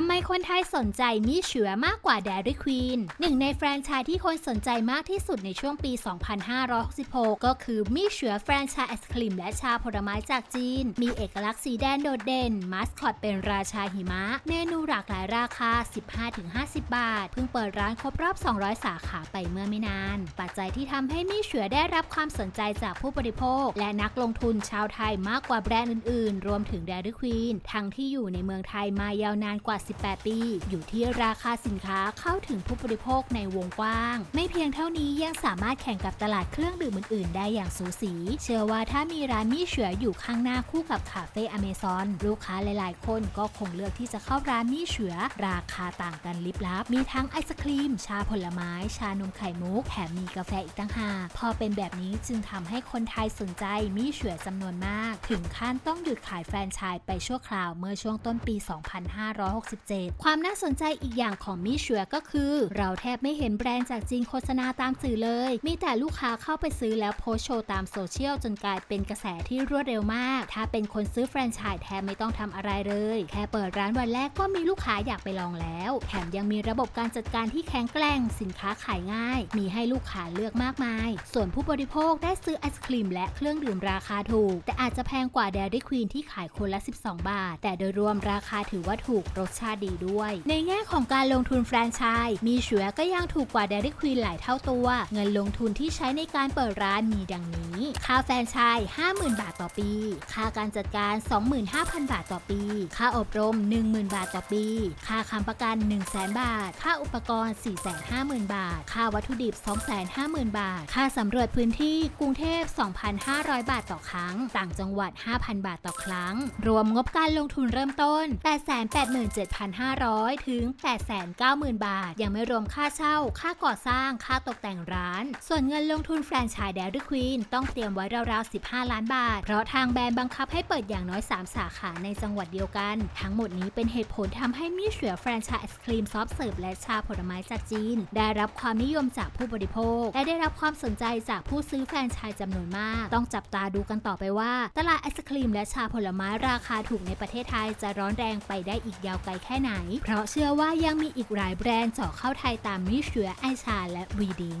ำไมคนไทยสนใจมีเฉือมากกว่า Dairy Queen หนึ่งในแฟรนไชส์ที่คนสนใจมากที่สุดในช่วงปี 2566 ก็คือมีเฉือแฟรนไชส์ไอศครีมและชาผลไม้จากจีน มีเอกลักษณ์สีแดงโดดเด่น มาสคอตเป็นราชาหิมะ เมนูหลากหลายราคา 15-50 บาท เพิ่งเปิดร้านครบรอบ 200 สาขาไปเมื่อไม่นาน ปัจจัยที่ทำให้มีเฉือได้รับความสนใจจากผู้บริโภค และนักลงทุนชาวไทยมากกว่าแบรนด์อื่นๆ รวมถึง Dairy Queen ทั้งที่อยู่ในเมืองไทยมายาวนานกว่า18ปี อยู่ที่ราคาสินค้าเข้าถึงผู้บริโภคในวงกว้าง ไม่เพียงเท่านี้ยังสามารถแข่งกับตลาดเครื่องดื่มอื่นๆ ได้อย่างสูสี เชื่อว่าถ้ามีร้านมี่เฉืออยู่ข้างหน้าคู่กับคาเฟ่อเมซอนลูกค้าหลายๆ คนก็คงเลือกที่จะเข้าร้านมี่เฉือ ราคาต่างกันลิบลับ มีทั้งไอศครีม ชาผลไม้ ชานมไข่มุกแถมมีกาแฟอีกต่างหากพอเป็นแบบนี้จึงทำให้คนไทยสนใจมี่เฉือจำนวนมาก ถึงขั้นต้องหยุดขายแฟรนไชส์ไปชั่วคราวเมื่อช่วงต้นปี2567ความน่าสนใจอีกอย่างของมี่เฉือก็คือ เราแทบไม่เห็นแบรนด์จากจีนโฆษณาตามสื่อเลย มีแต่ลูกค้าเข้าไปซื้อแล้วโพสโชว์ตามโซเชียลจนกลายเป็นกระแสที่รวดเร็วมาก ถ้าเป็นคนซื้อแฟรนไชส์แทบไม่ต้องทำอะไรเลย แค่เปิดร้านวันแรกก็มีลูกค้าอยากไปลองแล้ว แถมยังมีระบบการจัดการที่แข็งแกร่ง สินค้าขายง่าย มีให้ลูกค้าเลือกมากมาย ส่วนผู้บริโภคได้ซื้อไอศครีมและเครื่องดื่มราคาถูก แต่อาจจะแพงกว่า Dairy Queen ที่ขายคนละ 12 บาท แต่โดยรวมราคาถือว่าถูกรสชาติดีด้วย ในแง่ของการลงทุนแฟรนไชส์มีเฉือก็ยังถูกกว่า Dairy Queen หลายเท่าตัว เงินลงทุนที่ใช้ในการเปิดร้านมีดังนี้ ค่าแฟรนไชส์50,000 บาทต่อปี ค่าการจัดการ 25,000 บาทต่อปี ค่าอบรม 10,000 บาทต่อปี ค่าค้ำประกัน 100,000 บาท ค่าอุปกรณ์ 450,000 บาท ค่าวัตถุดิบ 250,000 บาท ค่าสำรวจพื้นที่กรุงเทพ 2,500 บาทต่อครั้ง ต่างจังหวัด 5,000 บาทต่อครั้ง รวมงบการลงทุนเริ่มต้น7,500 ถึง 890,000 บาท ยังไม่รวมค่าเช่า ค่าก่อสร้าง ค่าตกแต่งร้าน ส่วนเงินลงทุนแฟรนไชส์ Dairy Queen ต้องเตรียมไว้ราวๆ 15 ล้านบาท เพราะทางแบรนด์บังคับให้เปิดอย่างน้อย 3 สาขาในจังหวัดเดียวกัน ทั้งหมดนี้เป็นเหตุผลทำให้มี่เฉือแฟรนไชส์ไอศครีมซอฟเสิร์ฟและชาผลไม้จากจีน ได้รับความนิยมจากผู้บริโภค และได้รับความสนใจจากผู้ซื้อแฟรนไชส์จำนวนมาก ต้องจับตาดูกันต่อไปว่า ตลาดไอศครีมและชาผลไม้ราคาถูกในประเทศไทยจะร้อนแรงไปได้อีกยาวไกลแค่ไหน เพราะเชื่อว่ายังมีอีกหลายแบรนด์เจาะเข้าไทยตามมิเชือไอชาและวีดิง